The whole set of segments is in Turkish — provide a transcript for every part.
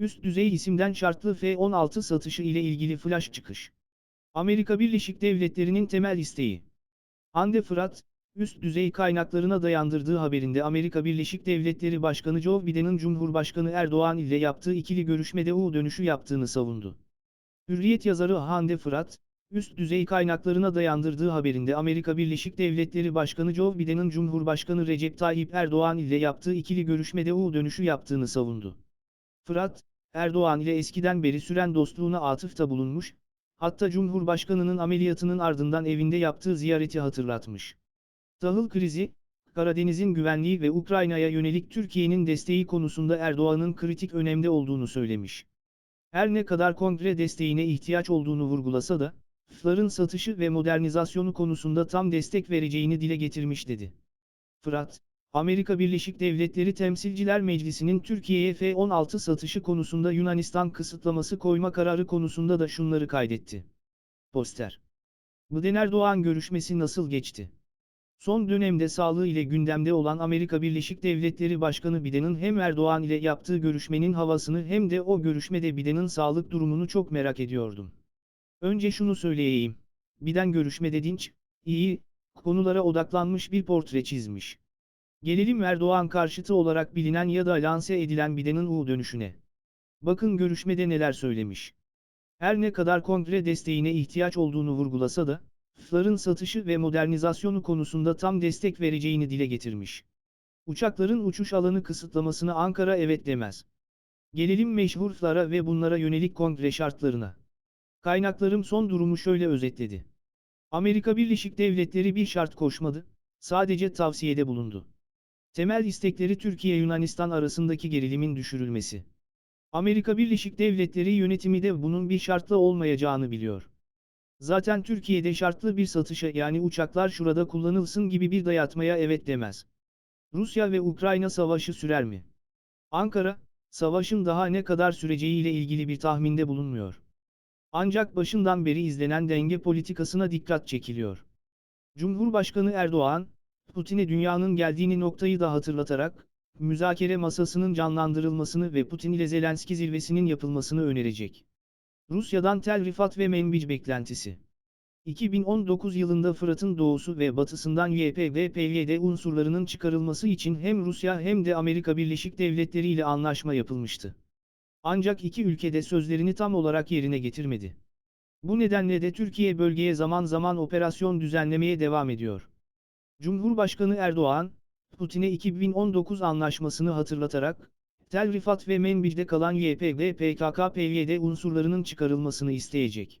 Üst düzey isimden şartlı F-16 satışı ile ilgili flash çıkış. Amerika Birleşik Devletleri'nin temel isteği. Hande Fırat, üst düzey kaynaklarına dayandırdığı haberinde Amerika Birleşik Devletleri Başkanı Joe Biden'ın Cumhurbaşkanı Erdoğan ile yaptığı ikili görüşmede U dönüşü yaptığını savundu. Hürriyet yazarı Hande Fırat, üst düzey kaynaklarına dayandırdığı haberinde Amerika Birleşik Devletleri Başkanı Joe Biden'ın Cumhurbaşkanı Recep Tayyip Erdoğan ile yaptığı ikili görüşmede U dönüşü yaptığını savundu. Fırat, Erdoğan ile eskiden beri süren dostluğuna atıfta bulunmuş, hatta Cumhurbaşkanının ameliyatının ardından evinde yaptığı ziyareti hatırlatmış. Tahıl krizi, Karadeniz'in güvenliği ve Ukrayna'ya yönelik Türkiye'nin desteği konusunda Erdoğan'ın kritik önemde olduğunu söylemiş. Her ne kadar kongre desteğine ihtiyaç olduğunu vurgulasa da, FLAR'ın satışı ve modernizasyonu konusunda tam destek vereceğini dile getirmiş dedi. Fırat, Amerika Birleşik Devletleri Temsilciler Meclisi'nin Türkiye'ye F-16 satışı konusunda Yunanistan kısıtlaması koyma kararı konusunda da şunları kaydetti. Poster. Biden Erdoğan görüşmesi nasıl geçti? Son dönemde sağlığı ile gündemde olan Amerika Birleşik Devletleri Başkanı Biden'ın hem Erdoğan ile yaptığı görüşmenin havasını hem de o görüşmede Biden'ın sağlık durumunu çok merak ediyordum. Önce şunu söyleyeyim. Biden görüşmede dinç, iyi, konulara odaklanmış bir portre çizmiş. Gelelim Erdoğan karşıtı olarak bilinen ya da lanse edilen Biden'ın U dönüşüne. Bakın görüşmede neler söylemiş. Her ne kadar kongre desteğine ihtiyaç olduğunu vurgulasa da, FLAR'ın satışı ve modernizasyonu konusunda tam destek vereceğini dile getirmiş. Uçakların uçuş alanı kısıtlamasına Ankara evet demez. Gelelim meşhur FLAR'a ve bunlara yönelik kongre şartlarına. Kaynaklarım son durumu şöyle özetledi. Amerika Birleşik Devletleri bir şart koşmadı, sadece tavsiyede bulundu. Temel istekleri Türkiye-Yunanistan arasındaki gerilimin düşürülmesi. Amerika Birleşik Devletleri yönetimi de bunun bir şartla olmayacağını biliyor. Zaten Türkiye'de şartlı bir satışa yani uçaklar şurada kullanılsın gibi bir dayatmaya evet demez. Rusya ve Ukrayna savaşı sürer mi? Ankara, savaşın daha ne kadar süreceği ile ilgili bir tahminde bulunmuyor. Ancak başından beri izlenen denge politikasına dikkat çekiliyor. Cumhurbaşkanı Erdoğan, Putin'e dünyanın geldiğini noktayı da hatırlatarak, müzakere masasının canlandırılmasını ve Putin ile Zelenski zirvesinin yapılmasını önerecek. Rusya'dan Tel Rifat ve Menbic beklentisi. 2019 yılında Fırat'ın doğusu ve batısından YPG-PYD unsurlarının çıkarılması için hem Rusya hem de Amerika Birleşik Devletleri ile anlaşma yapılmıştı. Ancak iki ülkede sözlerini tam olarak yerine getirmedi. Bu nedenle de Türkiye bölgeye zaman zaman operasyon düzenlemeye devam ediyor. Cumhurbaşkanı Erdoğan, Putin'e 2019 anlaşmasını hatırlatarak, Tel Rifat ve Menbic'de kalan YPG PKK-PYD unsurlarının çıkarılmasını isteyecek.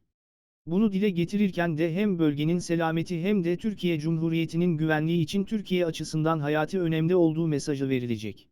Bunu dile getirirken de hem bölgenin selameti hem de Türkiye Cumhuriyeti'nin güvenliği için Türkiye açısından hayati önemli olduğu mesajı verilecek.